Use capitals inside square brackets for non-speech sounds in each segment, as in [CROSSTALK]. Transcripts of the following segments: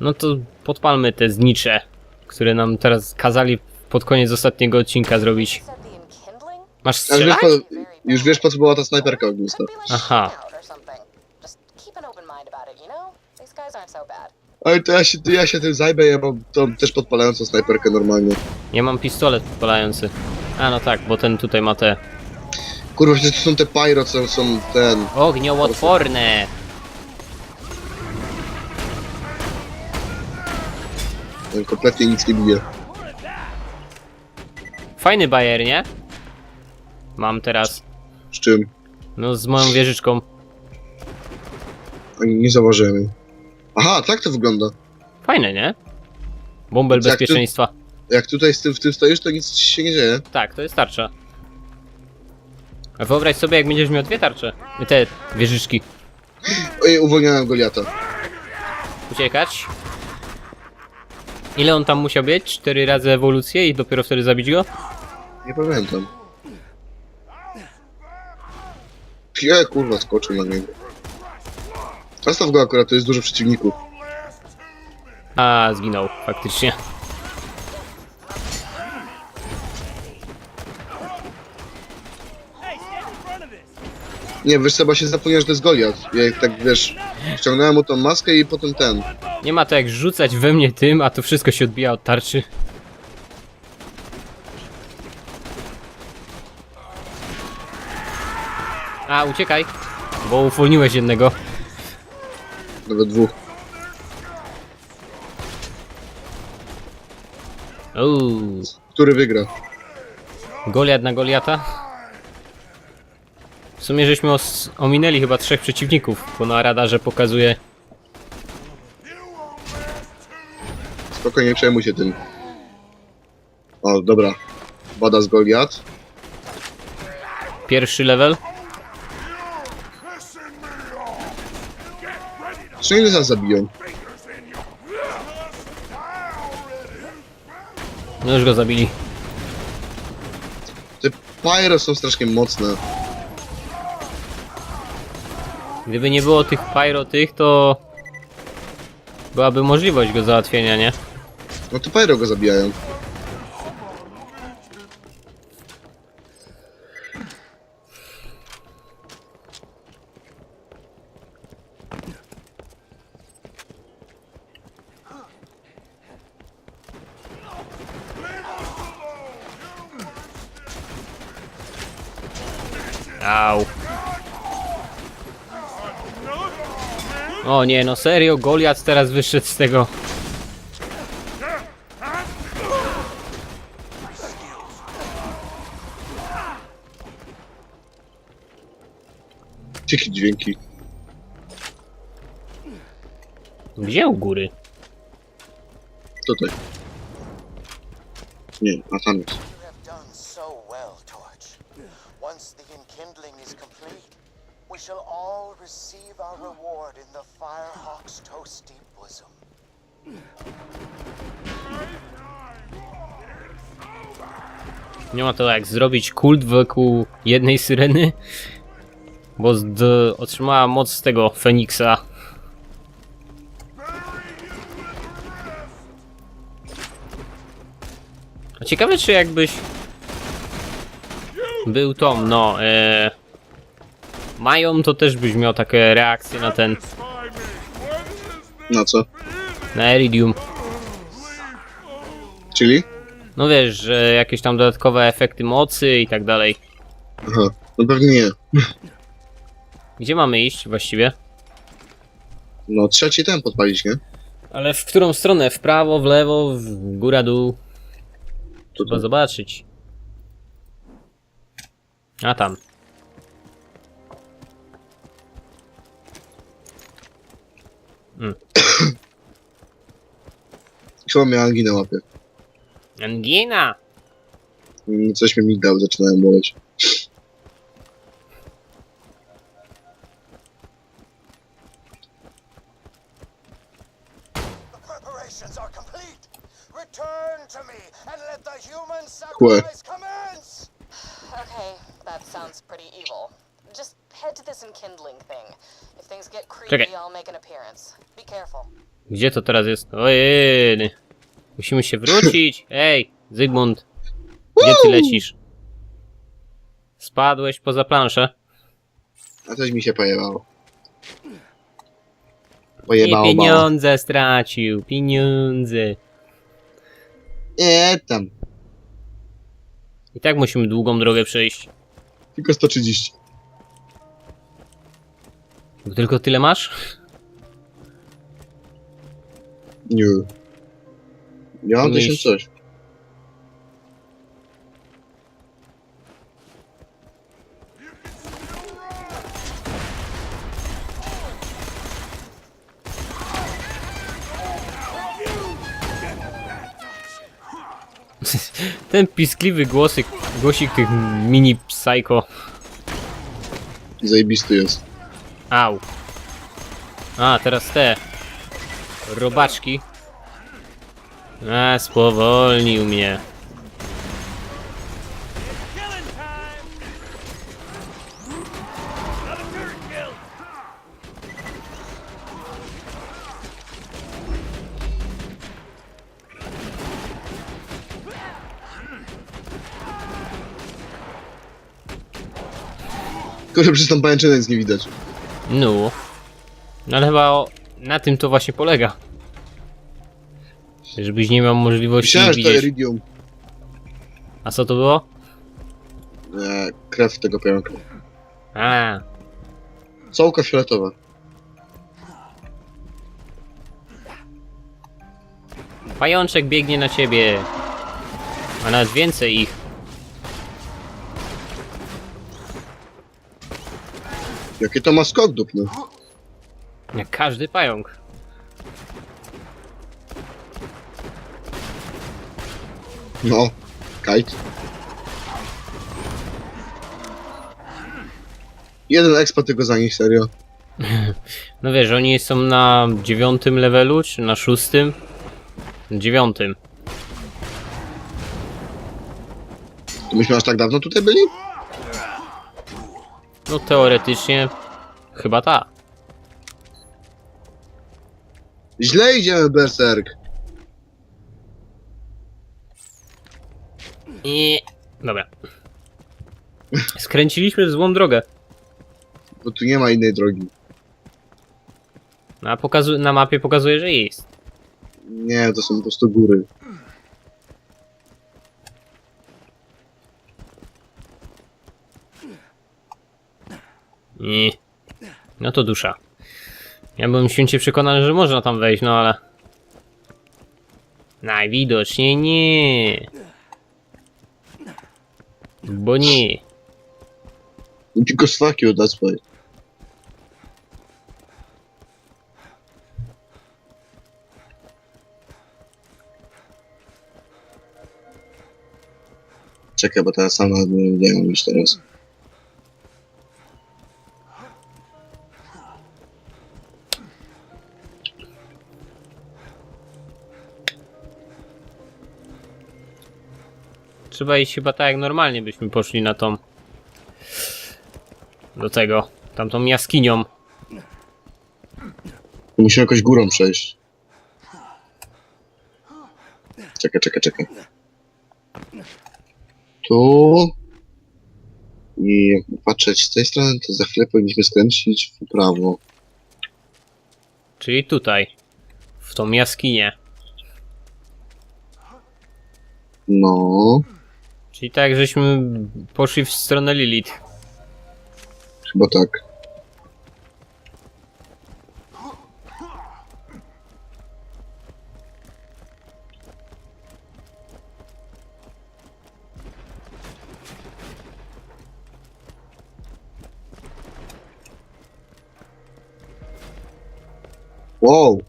No to podpalmy te znicze, które nam teraz kazali pod koniec ostatniego odcinka zrobić. Masz Ale wiesz, strzelać? po, już wiesz po co była ta snajperka ognista. Aha. Ale to ja się, to ja się tym zajmę, ja mam tą też podpalającą snajperkę normalnie. Ja mam pistolet podpalający. A no tak, bo ten tutaj ma te Kurwa, przecież to są te pyro, co są ten... ogniołotworne. Kompletnie nic nie bije. Fajny bajer, nie? Mam teraz. Z czym? No z moją wieżyczką. Ani nie zauważyłem jej. Aha, tak to wygląda. Fajne, nie? Bąbel Jak ty- bezpieczeństwa. Jak tutaj z tym, w tym stoisz, to nic ci się nie dzieje. Tak, to jest tarcza. A wyobraź sobie, jak będziesz miał dwie tarcze. Te wieżyczki. Ojej, uwolniłem Goliata. Uciekać. Ile on tam musiał być? Cztery razy ewolucję i dopiero wtedy zabić go? Nie pamiętam. Je, kurwa, skoczył na niego. Zastaw go akurat, to jest dużo przeciwników. A, zginął, faktycznie. Nie, wiesz, Seba się zapomniał, że to jest Goliat. Ja tak, wiesz, ściągnąłem mu tą maskę i potem ten. Nie ma to jak rzucać we mnie tym, a to wszystko się odbija od tarczy. A, uciekaj, bo uwolniłeś jednego. Nawet dwóch. Uuu, Który wygra? Goliat na Goliata. W sumie żeśmy os- ominęli chyba trzech przeciwników, bo na radarze pokazuje Spokojnie, nie przejmuj się tym. O, dobra. Bada z Goliat. pierwszy level. Czy ile nas zabiją? No już go zabili. Te pyro są strasznie mocne. Gdyby nie było tych pyro tych, to byłaby możliwość go załatwienia, nie? No to pyro go zabijają. Au. O nie, no serio, Goliat teraz wyszedł z tego. Jakie dźwięki. Gdzie u góry? Tutaj. Nie, a tam jest. Shall all receive our reward in the Firehawk's toasty bosom. Nie ma to jak zrobić kult wokół jednej syreny, bo otrzymała moc z tego Feniksa. Ciekawe czy jakbyś był Tom, no, e, mają to też byś miał takie reakcje na ten, Na co? na Iridium. Czyli? No wiesz, że jakieś tam dodatkowe efekty mocy i tak dalej. Aha. No pewnie nie. Gdzie mamy iść właściwie? No trzeci ten podpalić, nie? Ale w którą stronę? W prawo, w lewo, w góra, dół? Trzeba Tutaj. zobaczyć. A tam. Chyba miała anginę łapie. Angina! Mm, Coś mi migdał, zaczynają boleć. Gdzie to teraz jest? Ojej. Musimy się wrócić. [LAUGHS] Ej, Zygmunt. Gdzie ty lecisz? Spadłeś poza planszę. A coś mi się pojebało. I Pojebało mało. pieniądze stracił. Pieniądze. Nie, tam. I tak musimy długą drogę przejść. Tylko 130. Bo Tylko tyle masz? Nie. Ja mam Myśl. 1000 coś. [LAUGHS] Ten piskliwy głosik, głosik tych mini psycho. Zajebisty jest. Au. A, teraz te. Robaczki. A, spowolnił mnie. Tylko, że przez tą pajęczynę nic nie widać. No. No ale chyba o, na tym to właśnie polega. Żebyś nie miał możliwości Myślałem, że to widzieć. Iridium. A co to było? E, krew tego pająka. A, Całka fioletowa. pajączek biegnie na ciebie. A nawet więcej ich. Jakie to ma skok dupny. Jak każdy pająk. No. Kite. Jeden expa tylko za nich, serio. [LAUGHS] No wiesz, oni są na dziewiątym levelu, czy na szóstym? Dziewiątym. To myśmy aż tak dawno tutaj byli? No teoretycznie chyba ta. Źle idziemy, Berserk. I... Dobra. [LAUGHS] Skręciliśmy w złą drogę. Bo tu nie ma innej drogi. A pokazu na mapie pokazuje, że jest. Nie, to są po prostu góry. Nie. No to dusza. Ja byłem święcie przekonany, że można tam wejść, no ale... Najwidoczniej nie. Bo nie. Because fuck you, that's why. Czekaj, bo teraz sama nie wiedziałem już teraz. Trzeba iść chyba tak jak normalnie byśmy poszli na tą... Do tego. Tamtą jaskinią. Musimy jakoś górą przejść. Czekaj, czekaj, czekaj. Tu. I patrzeć z tej strony, to za chwilę powinniśmy skręcić w prawo. Czyli tutaj. W tą jaskinię. No, Czyli tak, żeśmy poszli w stronę Lilith. chyba tak. Wow!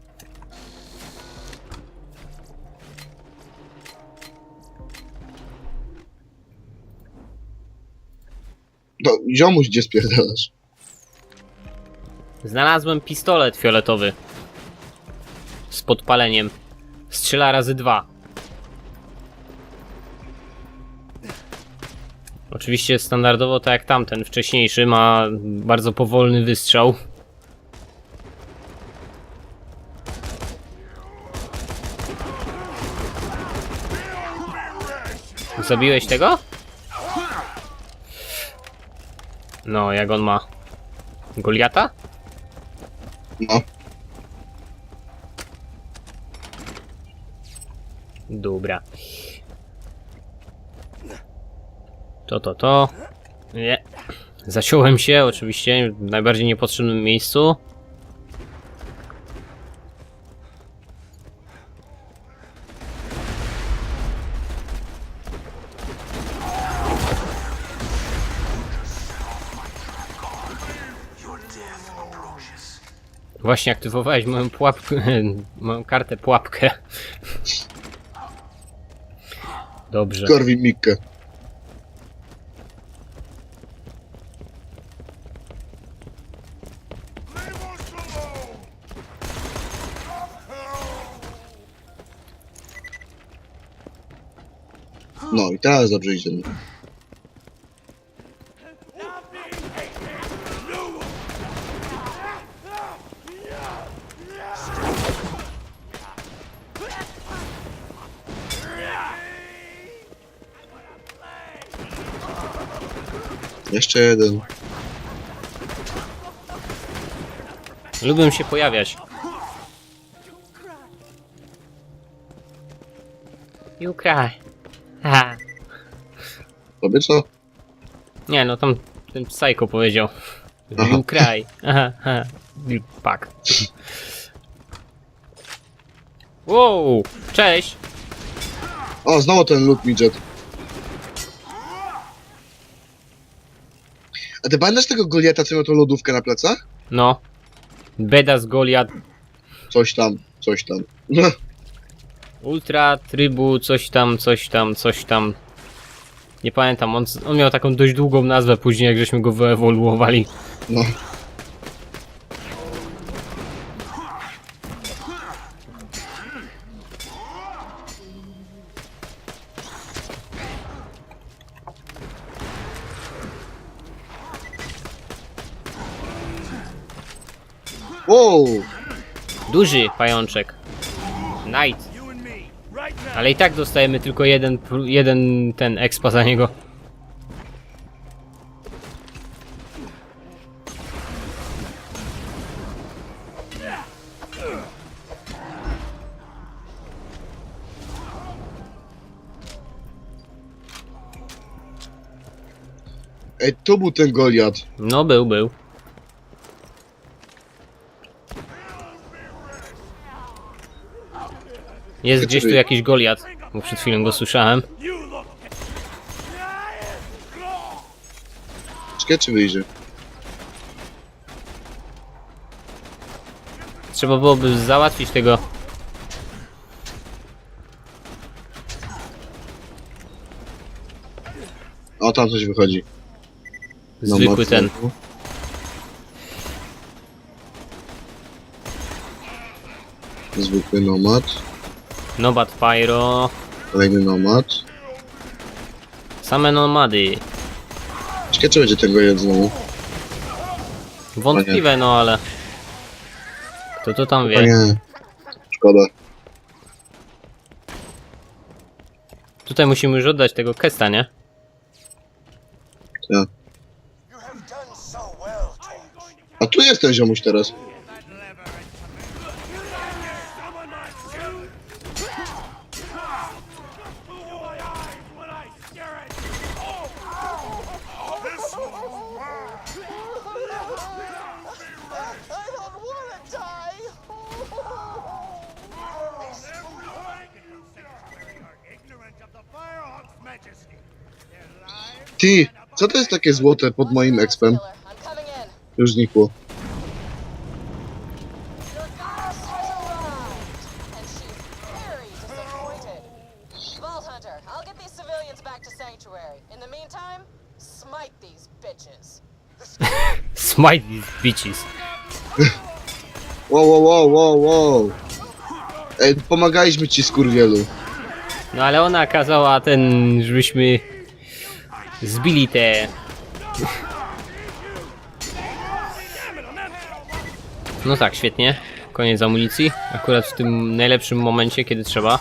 Ziomuś, gdzie spierdalasz? Znalazłem pistolet fioletowy. Z podpaleniem. Strzela razy dwa. Oczywiście standardowo tak jak tamten wcześniejszy ma bardzo powolny wystrzał. Zabiłeś tego? No, jak on ma? Goliata? No. Dobra. To, to, to. Nie. Zaciąłem się, oczywiście, w najbardziej niepotrzebnym miejscu. Właśnie aktywowałeś moją pułapkę, [LAUGHS] moją kartę pułapkę. Dobrze. Korwin Mikke. No i teraz dobrze idzie. Jeszcze jeden. Lubię się pojawiać. You cry. Ha. Tobie co? Nie, no tam ten psycho powiedział. Aha. You cry. Aha, aha. Pak. Wow, cześć. O, znowu ten loot midget. A ty pamiętasz tego Goliata, co miał tą lodówkę na plecach? No. Beda z Goliat. Coś tam, coś tam. [LAUGHS] Ultra, trybu, coś tam, coś tam, coś tam. Nie pamiętam, on, on miał taką dość długą nazwę później, jak żeśmy go wyewoluowali. No. Wow! Duży pajączek. Knight. Ale i tak dostajemy tylko jeden, jeden ten expa za niego. Ej, to był ten Goliat. No był, był. Jest gdzieś tu jakiś Goliat, bo przed chwilą go słyszałem. Czekaj, czy wyjdzie. Trzeba byłoby załatwić tego. O, tam coś wychodzi. No, Zwykły mocno. ten. Zwykły nomad. Nomad Pyro. Kolejny nomad. Same nomady. Czekaj, czy będzie Goliat znowu? Wątpliwe, no ale. Kto to tam wie? nie. Szkoda. Tutaj musimy już oddać tego Kesta, nie? Ja. Torch. A tu jest ten ziomuś teraz. Co to jest takie złote pod moim expem? In. Już znikło. Smite these bitches. Wow, wow, wow, wow, wow. Ej, pomagaliśmy ci, skurwielu. No ale ona kazała ten, żebyśmy zbili te... No tak, świetnie. Koniec amunicji. Akurat w tym najlepszym momencie, kiedy trzeba.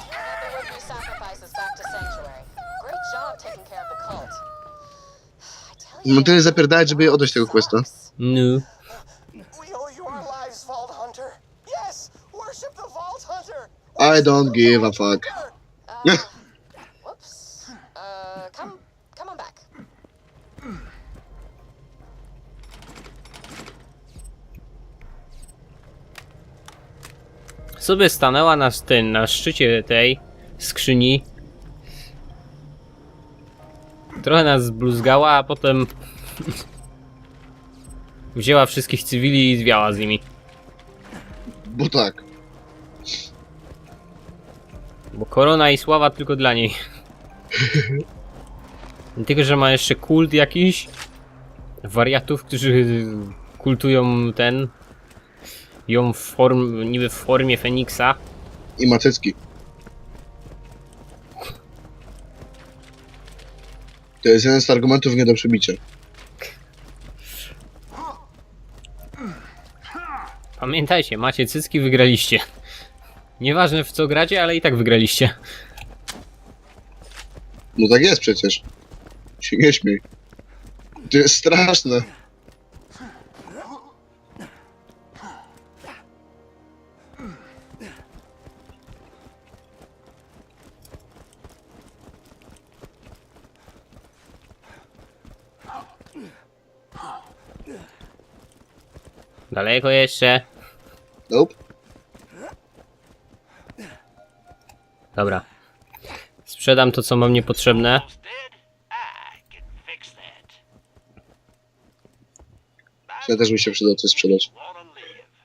Job No tyle zapierdalać, żeby oddać tego questa. No. I don't give a fuck. [LAUGHS] [LAUGHS] Sobie stanęła na, ten, na szczycie tej skrzyni. Trochę nas zbluzgała, a potem [LAUGHS] wzięła wszystkich cywili i zwiała z nimi. Bo tak. Bo korona i sława tylko dla niej. Nie [LAUGHS] Tylko, że ma jeszcze kult jakiś wariatów, którzy kultują ten ją w form, niby w formie Feniksa. I macycki. To jest jeden z argumentów nie do przebicia. Pamiętajcie, macie cycki, wygraliście. Nieważne w co gracie, ale i tak wygraliście. No tak jest przecież. Się nie śmiej. To jest straszne. Daleko jeszcze. Nope. Dobra. Sprzedam to, co mam niepotrzebne. Ja też mi się przydał coś sprzedać.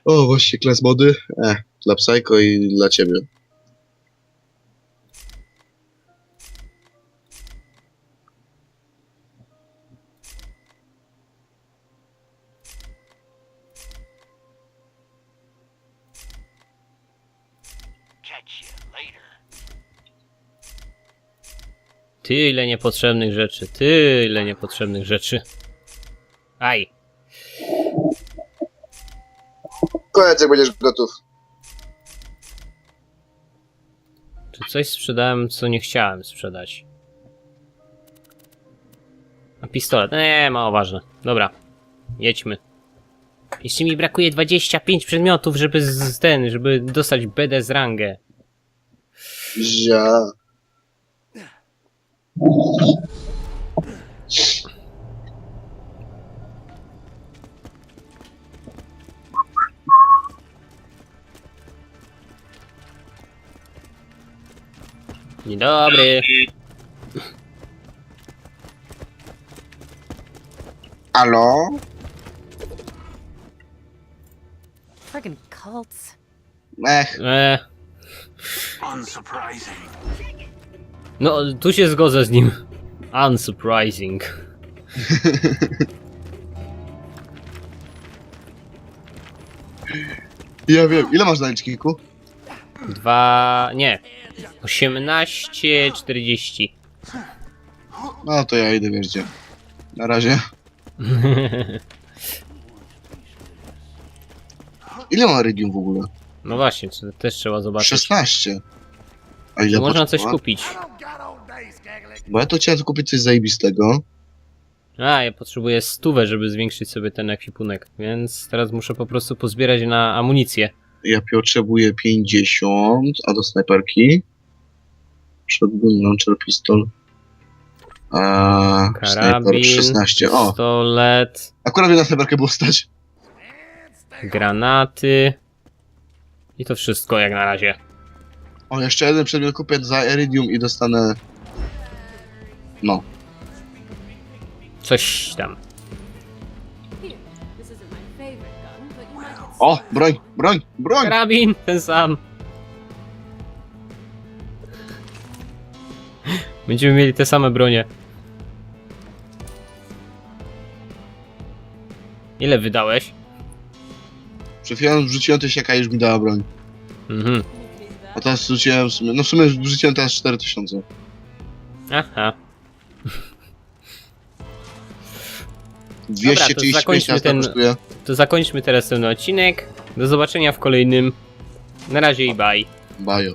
O, właśnie klas mody. E, dla Psycho i dla ciebie. Tyle niepotrzebnych rzeczy, tyle niepotrzebnych rzeczy. Aj. Koniec, jak będziesz gotów. Czy coś sprzedałem, co nie chciałem sprzedać? A pistolet? Nie, mało ważne. Dobra, jedźmy. Jeszcze mi brakuje 25 przedmiotów, żeby z ten, żeby dostać BD z rangę. Zia. Dzień dobry. Alo? Friggin' cults. Eh. Ech, E... No, tu się zgodzę z nim. Unsurprising. [LAUGHS] ja wiem. Ile masz zaliczniku? Dwa... nie. 18.40. No to ja idę, wiesz gdzie. Na razie. [LAUGHS] Ile ma Iridium w ogóle? No właśnie, to też trzeba zobaczyć. 16. A ile można coś potrzeba? kupić. Bo ja to chciałem kupić coś zajebistego. A, ja potrzebuję stówę, żeby zwiększyć sobie ten ekwipunek, więc teraz muszę po prostu pozbierać na amunicję. Ja potrzebuję 50, a do snajperki. Shotgun, launcher, pistol. A, snajper Karabin, 16. O, pistolet, akurat mnie na snajperkę było stać. granaty i to wszystko jak na razie. O, jeszcze jeden przedmiot kupię za Iridium i dostanę... No. Coś tam. O, broń, broń, broń! Karabin, ten sam. Będziemy mieli te same bronie. Ile wydałeś? Przed chwilą wrzuciłem tysiaka i już mi dała broń. Mhm. A teraz wrzuciłem w sumie... No w sumie wrzuciłem teraz 4000. Aha. 235 zakończmy nas to ten- kosztuje. To zakończmy teraz ten odcinek. Do zobaczenia w kolejnym. Na razie i bye. Bajo.